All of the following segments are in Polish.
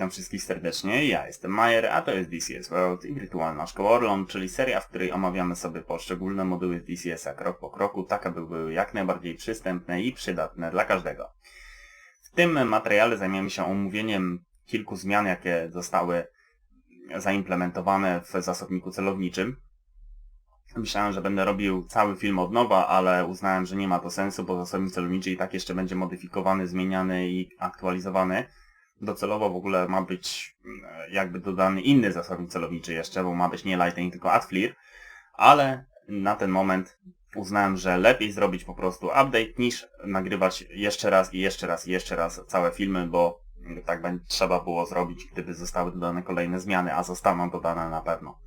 witam wszystkich serdecznie. Ja jestem Majer, a to jest DCS World i Wirtualna Szkoła Orlon, czyli seria, w której omawiamy sobie poszczególne moduły DCS-a krok po kroku, tak aby były jak najbardziej przystępne i przydatne dla każdego. W tym materiale zajmiemy się omówieniem kilku zmian, jakie zostały zaimplementowane w zasobniku celowniczym. Myślałem, że będę robił cały film od nowa, ale uznałem, że nie ma to sensu, bo zasobnik celowniczy i tak jeszcze będzie modyfikowany, zmieniany i aktualizowany. Docelowo w ogóle ma być mm, jakby dodany inny zasobnik celowniczy jeszcze, bo ma być nie Lightning, tylko AdFlear, ale na ten moment uznałem, że lepiej zrobić po prostu update niż nagrywać jeszcze raz i jeszcze raz i jeszcze raz całe filmy, bo tak będzie trzeba było zrobić, gdyby zostały dodane kolejne zmiany, a zostaną dodane na pewno.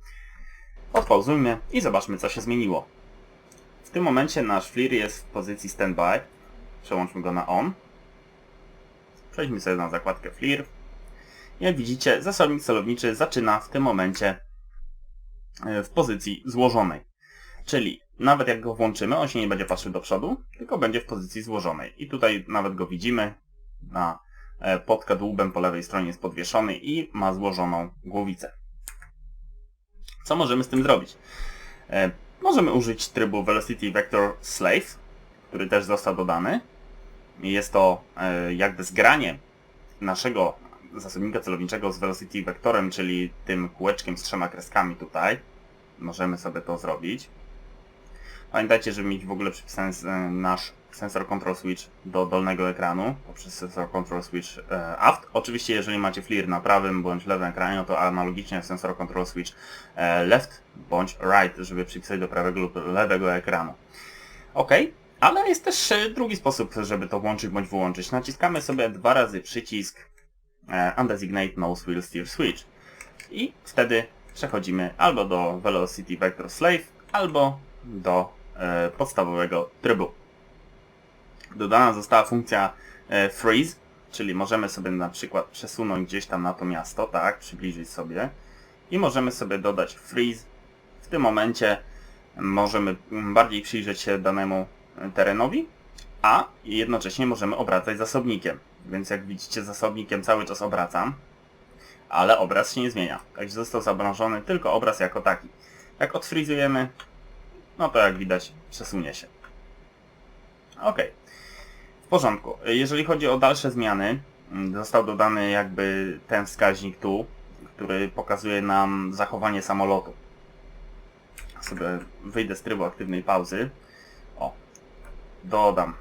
Odpauzujmy i zobaczmy co się zmieniło. W tym momencie nasz Fleer jest w pozycji standby. Przełączmy go na on. Przejdźmy sobie na zakładkę Fleer. Jak widzicie, zasobnik celowniczy zaczyna w tym momencie e, w pozycji złożonej. Czyli nawet jak go włączymy, on się nie będzie patrzył do przodu, tylko będzie w pozycji złożonej. I tutaj nawet go widzimy. Na e, pod kadłubem po lewej stronie jest podwieszony i ma złożoną głowicę. Co możemy z tym zrobić? E, możemy użyć trybu Velocity Vector Slave, który też został dodany. Jest to e, jakby zgranie naszego zasobnika celowniczego z Velocity Vectorem, czyli tym kółeczkiem z trzema kreskami tutaj. Możemy sobie to zrobić. Pamiętajcie, żeby mieć w ogóle przypisany e, nasz sensor control switch do dolnego ekranu poprzez sensor control switch e, aft. Oczywiście jeżeli macie FLIR na prawym bądź lewym ekranie, no to analogicznie sensor control switch left bądź right, żeby przypisać do prawego lub lewego ekranu. Ok, ale jest też e, drugi sposób, żeby to włączyć bądź wyłączyć. Naciskamy sobie dwa razy przycisk e, Undesignate Nose Wheel Steer Switch i wtedy przechodzimy albo do Velocity Vector Slave, albo do e, podstawowego trybu dodana została funkcja e, freeze, czyli możemy sobie na przykład przesunąć gdzieś tam na to miasto, tak, przybliżyć sobie i możemy sobie dodać freeze. W tym momencie możemy bardziej przyjrzeć się danemu terenowi, a jednocześnie możemy obracać zasobnikiem. Więc jak widzicie zasobnikiem cały czas obracam, ale obraz się nie zmienia. Także został zabrążony tylko obraz jako taki. Jak odfrizujemy, no to jak widać przesunie się. Ok. W porządku. Jeżeli chodzi o dalsze zmiany, został dodany jakby ten wskaźnik tu, który pokazuje nam zachowanie samolotu. Sobie wyjdę z trybu aktywnej pauzy. Dodam.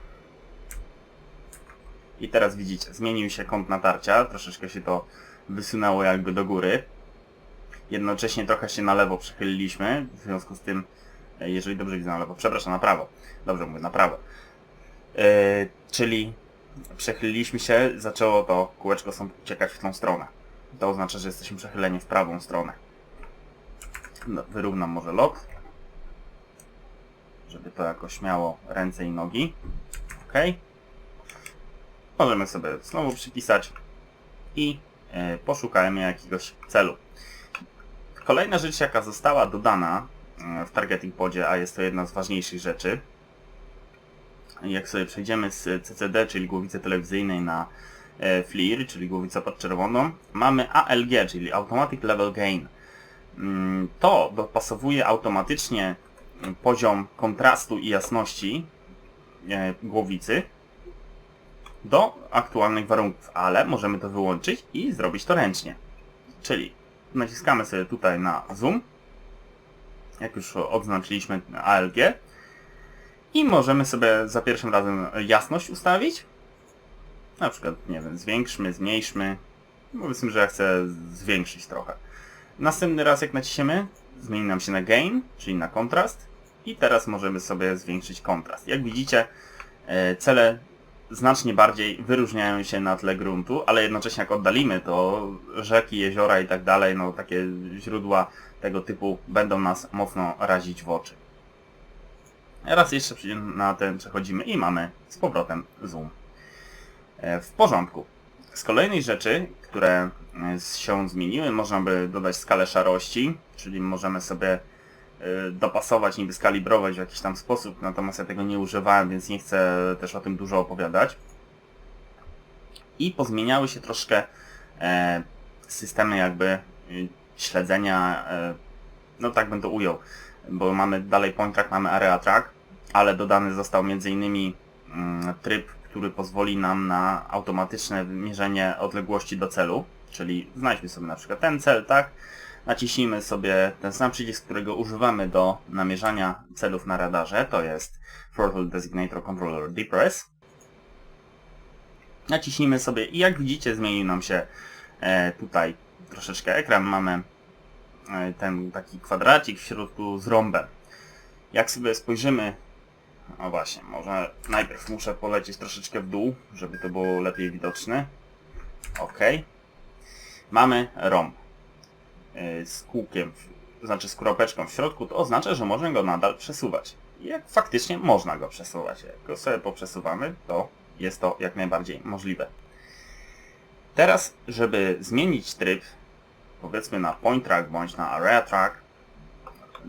I teraz widzicie, zmienił się kąt natarcia, troszeczkę się to wysunęło jakby do góry. Jednocześnie trochę się na lewo przechyliliśmy, w związku z tym, e, jeżeli dobrze widzę na lewo, przepraszam, na prawo. Dobrze mówię, na prawo. Yy, czyli przechyliliśmy się, zaczęło to kółeczko są uciekać w tą stronę. To oznacza, że jesteśmy przechyleni w prawą stronę. No, wyrównam może lot. Żeby to jakoś miało ręce i nogi. Ok. Możemy sobie znowu przypisać i yy, poszukajmy jakiegoś celu. Kolejna rzecz, jaka została dodana yy, w Targeting Podzie, a jest to jedna z ważniejszych rzeczy, jak sobie przejdziemy z CCD, czyli głowicy telewizyjnej na e, FLIR, czyli głowicę pod czerwoną, mamy ALG, czyli Automatic Level Gain. Mm, to dopasowuje automatycznie poziom kontrastu i jasności e, głowicy do aktualnych warunków, ale możemy to wyłączyć i zrobić to ręcznie. Czyli naciskamy sobie tutaj na zoom, jak już odznaczyliśmy ALG, i możemy sobie za pierwszym razem jasność ustawić. Na przykład, nie wiem, zwiększmy, zmniejszmy. Powiedzmy, że ja chcę zwiększyć trochę. Następny raz jak naciśniemy, zmieni nam się na gain, czyli na kontrast. I teraz możemy sobie zwiększyć kontrast. Jak widzicie, e, cele znacznie bardziej wyróżniają się na tle gruntu, ale jednocześnie jak oddalimy, to rzeki, jeziora i tak dalej, no takie źródła tego typu będą nas mocno razić w oczy. Raz jeszcze na ten przechodzimy i mamy z powrotem zoom. E, w porządku. Z kolejnej rzeczy, które e, się zmieniły, można by dodać skalę szarości, czyli możemy sobie dopasować, niby skalibrować w jakiś tam sposób, natomiast ja tego nie używałem, więc nie chcę też o tym dużo opowiadać. I pozmieniały się troszkę systemy jakby y, śledzenia, e, no tak bym to ujął, bo mamy dalej point track, mamy area track, ale dodany został m.in. mm, tryb, który pozwoli nam na automatyczne mierzenie odległości do celu, czyli znajdźmy sobie na przykład ten cel, tak? Naciśnijmy sobie ten sam przycisk, którego używamy do namierzania celów na radarze, to jest Throttle Designator Controller Depress. Naciśnijmy sobie i jak widzicie zmienił nam się e, tutaj troszeczkę ekran. Mamy e, ten taki kwadracik w środku z rąbem. Jak sobie spojrzymy, o właśnie, może najpierw muszę polecieć troszeczkę w dół, żeby to było lepiej widoczne. Ok. Mamy rąb z kółkiem, znaczy z kropeczką w środku, to oznacza, że można go nadal przesuwać. I jak faktycznie można go przesuwać. Jak go sobie poprzesuwamy, to jest to jak najbardziej możliwe. Teraz, żeby zmienić tryb, powiedzmy na point track bądź na area track,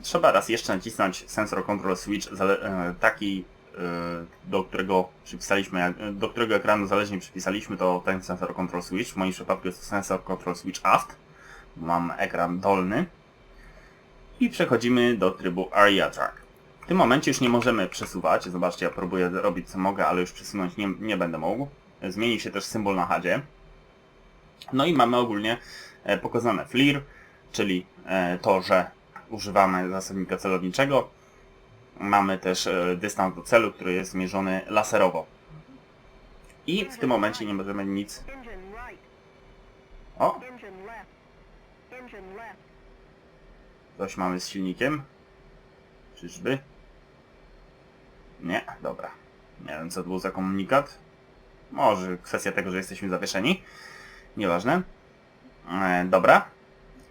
trzeba raz jeszcze nacisnąć sensor control switch, e, taki, e, do którego przypisaliśmy, do którego ekranu zależnie przypisaliśmy to ten sensor control switch. W moim przypadku jest to sensor control switch aft. Mam ekran dolny. I przechodzimy do trybu area track. W tym momencie już nie możemy przesuwać. Zobaczcie, ja próbuję robić co mogę, ale już przesunąć nie, nie będę mógł. Zmieni się też symbol na hadzie. No i mamy ogólnie e, pokazane FLIR, czyli e, to, że używamy zasobnika celowniczego. Mamy też e, dystans do celu, który jest zmierzony laserowo. I w tym momencie nie możemy nic... O, Engine left. Engine left. Coś mamy z silnikiem. Czyżby? Nie, dobra. Nie wiem co to był za komunikat. Może kwestia tego, że jesteśmy zawieszeni. Nieważne. E, dobra.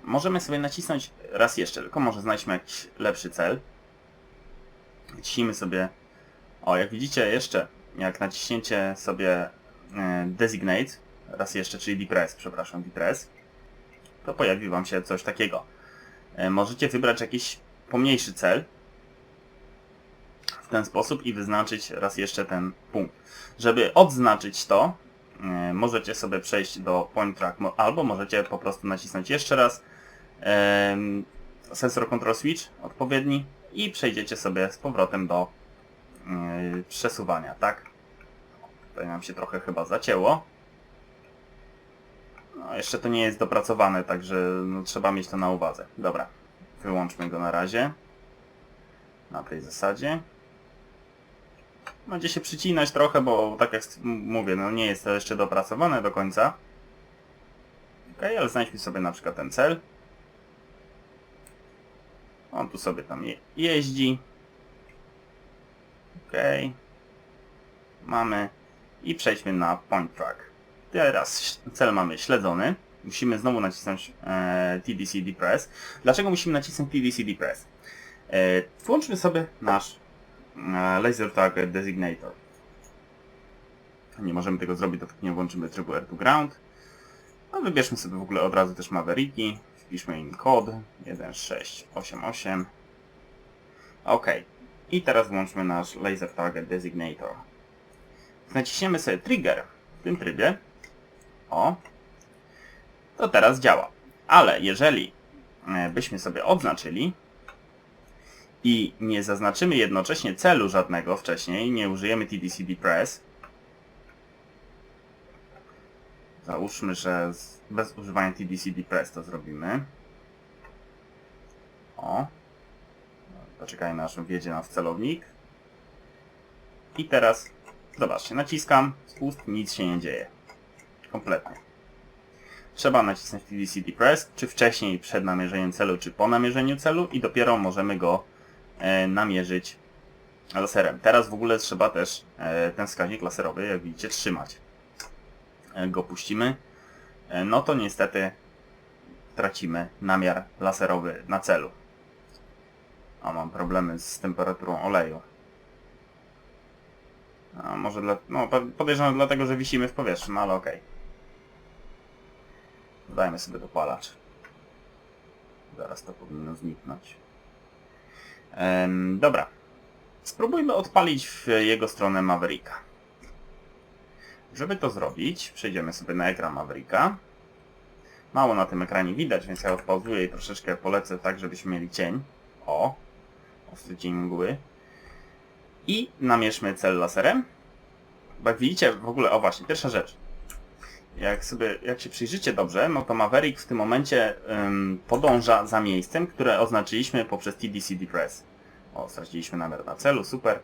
Możemy sobie nacisnąć raz jeszcze, tylko może znajdźmy jakiś lepszy cel. Naciśnijmy sobie... O, jak widzicie jeszcze, jak naciśnięcie sobie e, Designate, raz jeszcze, czyli Depress, przepraszam, Depress, to pojawi Wam się coś takiego. E, możecie wybrać jakiś pomniejszy cel w ten sposób i wyznaczyć raz jeszcze ten punkt. Żeby odznaczyć to, e, możecie sobie przejść do point track albo możecie po prostu nacisnąć jeszcze raz sensor control switch odpowiedni i przejdziecie sobie z powrotem do e, przesuwania, tak? Tutaj nam się trochę chyba zacięło. No, jeszcze to nie jest dopracowane, także no, trzeba mieć to na uwadze. Dobra, wyłączmy go na razie. Na tej zasadzie. Będzie się przycinać trochę, bo tak jak mówię, no nie jest to jeszcze dopracowane do końca. Ok, ale znajdźmy sobie na przykład ten cel. On tu sobie tam je jeździ. Ok. Mamy. I przejdźmy na point track. Teraz cel mamy śledzony. Musimy znowu nacisnąć e, TDC Depress. Dlaczego musimy nacisnąć TDC Depress? E, włączmy sobie nasz e, Laser Target Designator. Nie możemy tego zrobić, dopóki nie włączymy trybu Air to Ground. No, wybierzmy sobie w ogóle od razu też Mavericki. Wpiszmy im kod 1688. OK. I teraz włączmy nasz Laser Target Designator. Naciśniemy sobie trigger w tym trybie. O. To teraz działa. Ale jeżeli e, byśmy sobie odznaczyli i nie zaznaczymy jednocześnie celu żadnego wcześniej, nie użyjemy TDC Depress, załóżmy, że bez używania TDC Depress to zrobimy. O. Poczekajmy aż wjedzie nam w celownik. I teraz, zobaczcie, naciskam, spust, nic się nie dzieje. Kompletnie. Trzeba nacisnąć TDC Depress, czy wcześniej przed namierzeniem celu, czy po namierzeniu celu i dopiero możemy go e, namierzyć laserem. Teraz w ogóle trzeba też e, ten wskaźnik laserowy, jak widzicie, trzymać. E, go puścimy, e, no to niestety tracimy namiar laserowy na celu. A mam problemy z temperaturą oleju. A może dla, no podejrzewam dlatego, że wisimy w powietrzu, no ale okej. Dajmy sobie dopalacz. Zaraz to powinno zniknąć. Em, dobra. Spróbujmy odpalić w jego stronę Mavericka. Żeby to zrobić, przejdziemy sobie na ekran Mavericka. mało na tym ekranie widać, więc ja odpauzuję i troszeczkę polecę tak, żebyśmy mieli cień. O, ostry cień mgły. I namierzmy cel laserem. Bo jak widzicie, w ogóle, o właśnie, pierwsza rzecz. Jak sobie, jak się przyjrzycie dobrze, no to Maverick w tym momencie ym, podąża za miejscem, które oznaczyliśmy poprzez TDCD Press. O, straciliśmy namiar na celu, super.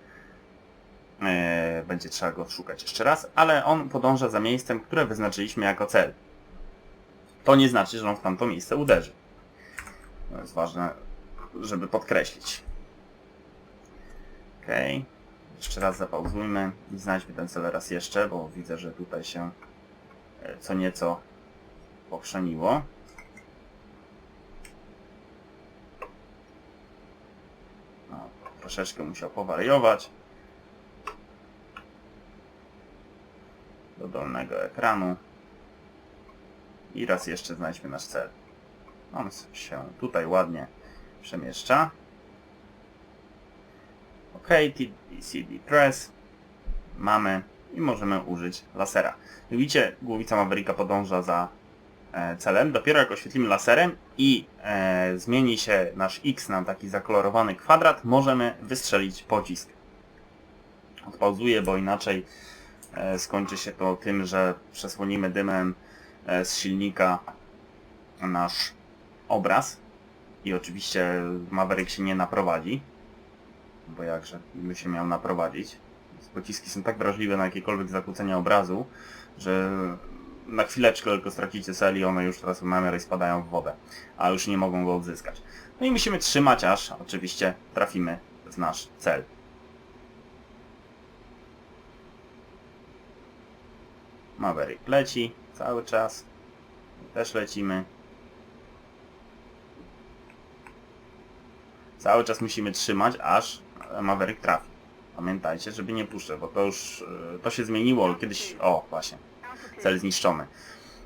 Eee, będzie trzeba go szukać jeszcze raz, ale on podąża za miejscem, które wyznaczyliśmy jako cel. To nie znaczy, że on w tamto miejsce uderzy. To jest ważne, żeby podkreślić. Okay. Jeszcze raz zapauzujmy i znajdźmy ten cel raz jeszcze, bo widzę, że tutaj się co nieco pokrzeniło. No, troszeczkę musiał powariować. Do dolnego ekranu. I raz jeszcze znajdźmy nasz cel. On się tutaj ładnie przemieszcza. OK, TDCD Press. Mamy i możemy użyć lasera. Widzicie, głowica Mavericka podąża za e, celem. Dopiero jak oświetlimy laserem i e, zmieni się nasz X na taki zakolorowany kwadrat, możemy wystrzelić pocisk. Odpauzuję, bo inaczej e, skończy się to tym, że przesłonimy dymem e, z silnika nasz obraz i oczywiście Maverick się nie naprowadzi, bo jakże by się miał naprowadzić. Pociski są tak wrażliwe na jakiekolwiek zakłócenia obrazu, że na chwileczkę tylko stracicie cel i one już teraz mamy i spadają w wodę, a już nie mogą go odzyskać. No i musimy trzymać, aż oczywiście trafimy w nasz cel. Maverick leci cały czas. Też lecimy. Cały czas musimy trzymać, aż Maverick trafi. Pamiętajcie, żeby nie puszczać, bo to już e, to się zmieniło. Kiedyś, o właśnie, cel zniszczony.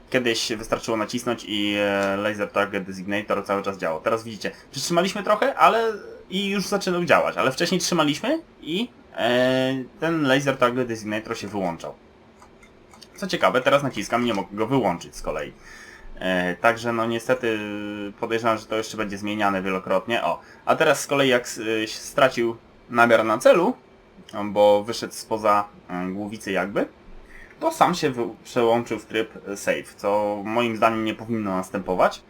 Kiedyś wystarczyło nacisnąć i e, Laser Target Designator cały czas działał. Teraz widzicie, przytrzymaliśmy trochę, ale i już zaczynał działać, ale wcześniej trzymaliśmy i e, ten Laser Target Designator się wyłączał. Co ciekawe, teraz naciskam, nie mogę go wyłączyć z kolei. E, także no niestety podejrzewam, że to jeszcze będzie zmieniane wielokrotnie. O, a teraz z kolei jak y, stracił namiar na celu, bo wyszedł spoza głowicy jakby, to sam się przełączył w tryb e, save, co moim zdaniem nie powinno następować.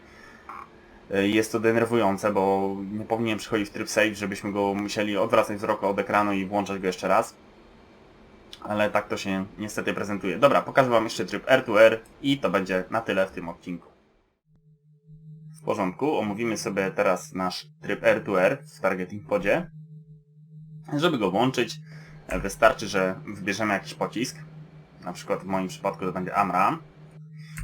E, Jest to denerwujące, bo nie powinien przychodzić w tryb save, żebyśmy go musieli odwracać wzrok od ekranu i włączać go jeszcze raz. Ale tak to się niestety prezentuje. Dobra, pokażę Wam jeszcze tryb R2R i to będzie na tyle w tym odcinku. W porządku, omówimy sobie teraz nasz tryb R2R w Targeting Podzie. Żeby go włączyć, e, wystarczy, że wybierzemy jakiś pocisk. Na przykład w moim przypadku to będzie AMRAAM.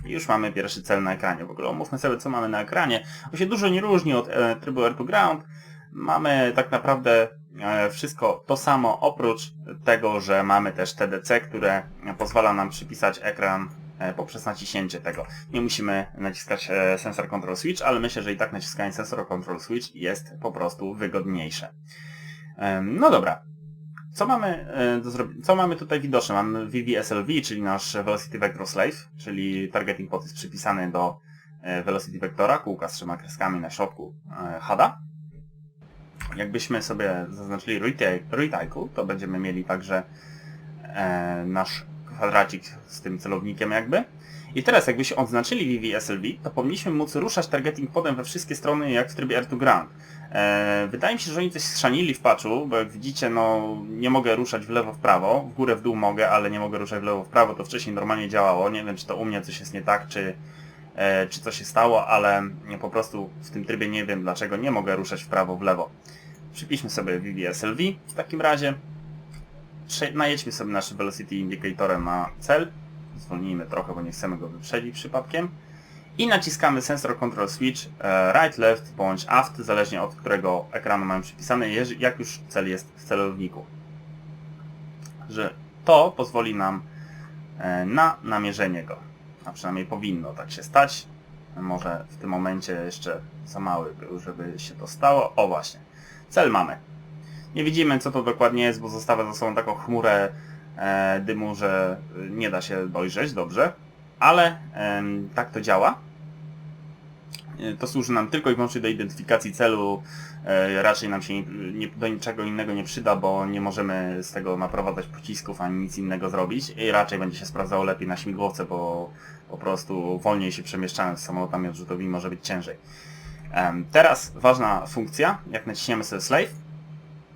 I już mamy pierwszy cel na ekranie. W ogóle omówmy sobie, co mamy na ekranie. On się dużo nie różni od e, trybu R2 Ground. Mamy tak naprawdę e, wszystko to samo, oprócz tego, że mamy też TDC, które pozwala nam przypisać ekran e, poprzez naciśnięcie tego. Nie musimy naciskać e, Sensor Control Switch, ale myślę, że i tak naciskanie Sensor Control Switch jest po prostu wygodniejsze. No dobra. Co mamy, e, do co mamy tutaj widoczne? Mamy VVSLV, czyli nasz Velocity Vector Slave, czyli targeting pod jest przypisany do e, Velocity Vectora, kółka z trzema kreskami na środku e, HADA. Jakbyśmy sobie zaznaczyli reti- Reticle, to będziemy mieli także nasz kwadracik z tym celownikiem jakby. I teraz jakbyśmy odznaczyli VVSLV, to powinniśmy móc ruszać targeting podem we wszystkie strony jak w trybie R2 Ground. E, wydaje mi się, że oni coś schrzanili w patchu, bo jak widzicie, no nie mogę ruszać w lewo, w prawo, w górę, w dół mogę, ale nie mogę ruszać w lewo, w prawo, to wcześniej normalnie działało, nie wiem czy to u mnie coś jest nie tak, czy, e, czy coś się stało, ale po prostu w tym trybie nie wiem dlaczego nie mogę ruszać w prawo, w lewo. Przypiszmy sobie VVSLV w takim razie, najedźmy sobie naszym Velocity Indicatorem na cel, zwolnijmy trochę, bo nie chcemy go wyprzedzić przypadkiem i naciskamy Sensor Control Switch e, right, left bądź aft, zależnie od którego ekranu mamy przypisane, jeż- jak już cel jest w celowniku. Że to pozwoli nam e, na namierzenie go. A przynajmniej powinno tak się stać. Może w tym momencie jeszcze za mały był, żeby się to stało. O właśnie. Cel mamy. Nie widzimy co to dokładnie jest, bo zostawia za sobą taką chmurę dymu, że nie da się dojrzeć dobrze. Ale tak to działa. E, To służy nam tylko i wyłącznie do identyfikacji celu. E, Raczej nam się nie, do niczego innego nie przyda, bo nie możemy z tego naprowadzać pocisków ani nic innego zrobić. I raczej będzie się sprawdzało lepiej na śmigłowce, bo po prostu wolniej się przemieszczając samolotami odrzutowymi może być ciężej. Teraz ważna funkcja, jak naciśniemy sobie slave,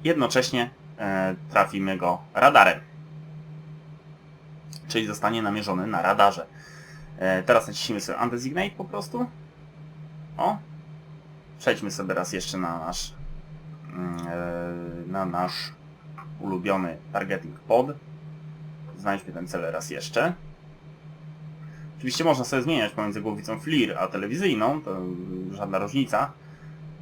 jednocześnie e, trafimy go radarem. Czyli zostanie namierzony na radarze. E, Teraz naciśnijmy sobie undesignate po prostu. O. Przejdźmy sobie raz jeszcze na nasz mm, e, na nasz ulubiony targeting pod. Znajdźmy ten cel raz jeszcze. Oczywiście można sobie zmieniać pomiędzy głowicą FLIR a telewizyjną, to żadna różnica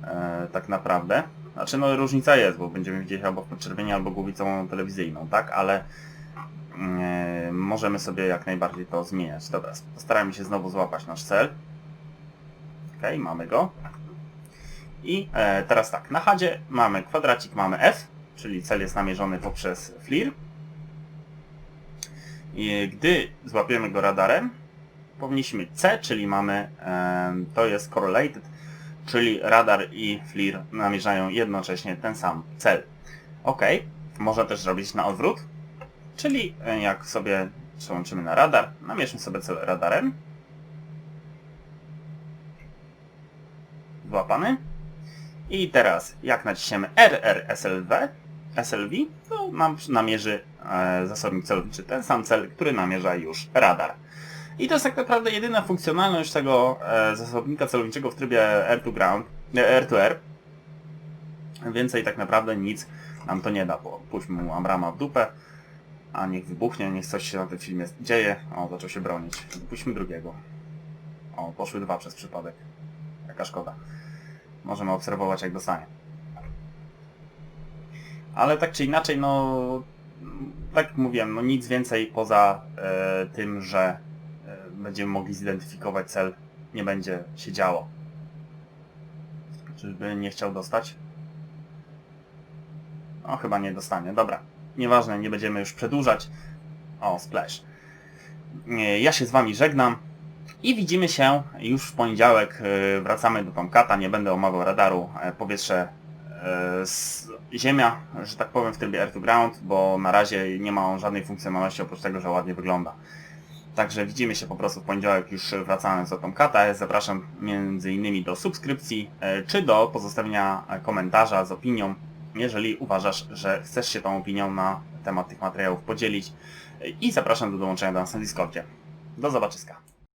e, tak naprawdę. Znaczy no różnica jest, bo będziemy widzieć albo w podczerwieni, albo głowicą telewizyjną, tak? Ale możemy sobie jak najbardziej to zmieniać. Dobra, postarajmy się znowu złapać nasz cel. Ok, mamy go. I e, teraz tak, na hadzie mamy kwadracik, mamy F, czyli cel jest namierzony poprzez FLIR. I gdy złapiemy go radarem, powinniśmy C, czyli mamy, e, to jest correlated, czyli radar i FLIR namierzają jednocześnie ten sam cel. Ok, można też zrobić na odwrót, czyli e, jak sobie przełączymy na radar, namierzmy sobie cel radarem. Złapany. I teraz jak naciśniemy RRSLV, SLV, to nam namierzy e, zasobnik celowniczy ten sam cel, który namierza już radar. I to jest tak naprawdę jedyna funkcjonalność tego e, zasobnika celowniczego w trybie air to ground, e, air to air. Więcej tak naprawdę nic nam to nie da, bo puśćmy mu Amrama w dupę, a niech wybuchnie, niech coś się na tym filmie dzieje. O, zaczął się bronić. Puśćmy drugiego. O, poszły dwa przez przypadek. Jaka szkoda. Możemy obserwować jak dostanie. Ale tak czy inaczej, no tak mówiłem, no nic więcej poza e, tym, że e, będziemy mogli zidentyfikować cel, nie będzie się działo. Czyżby nie chciał dostać? No chyba nie dostanie, dobra. Nieważne, nie będziemy już przedłużać. O, splash. Ja się z wami żegnam. I widzimy się już w poniedziałek. e, Wracamy do Tomkata. Nie będę omawiał radaru. e, Powietrze e, z ziemia, że tak powiem w trybie air to ground, bo na razie nie ma on żadnej funkcjonalności oprócz tego, że ładnie wygląda. Także widzimy się po prostu w poniedziałek już wracając do Tomkata. Zapraszam między innymi do subskrypcji, czy do pozostawienia komentarza z opinią, jeżeli uważasz, że chcesz się tą opinią na temat tych materiałów podzielić. I zapraszam do dołączenia do nas na Discordzie. Do zobaczyska.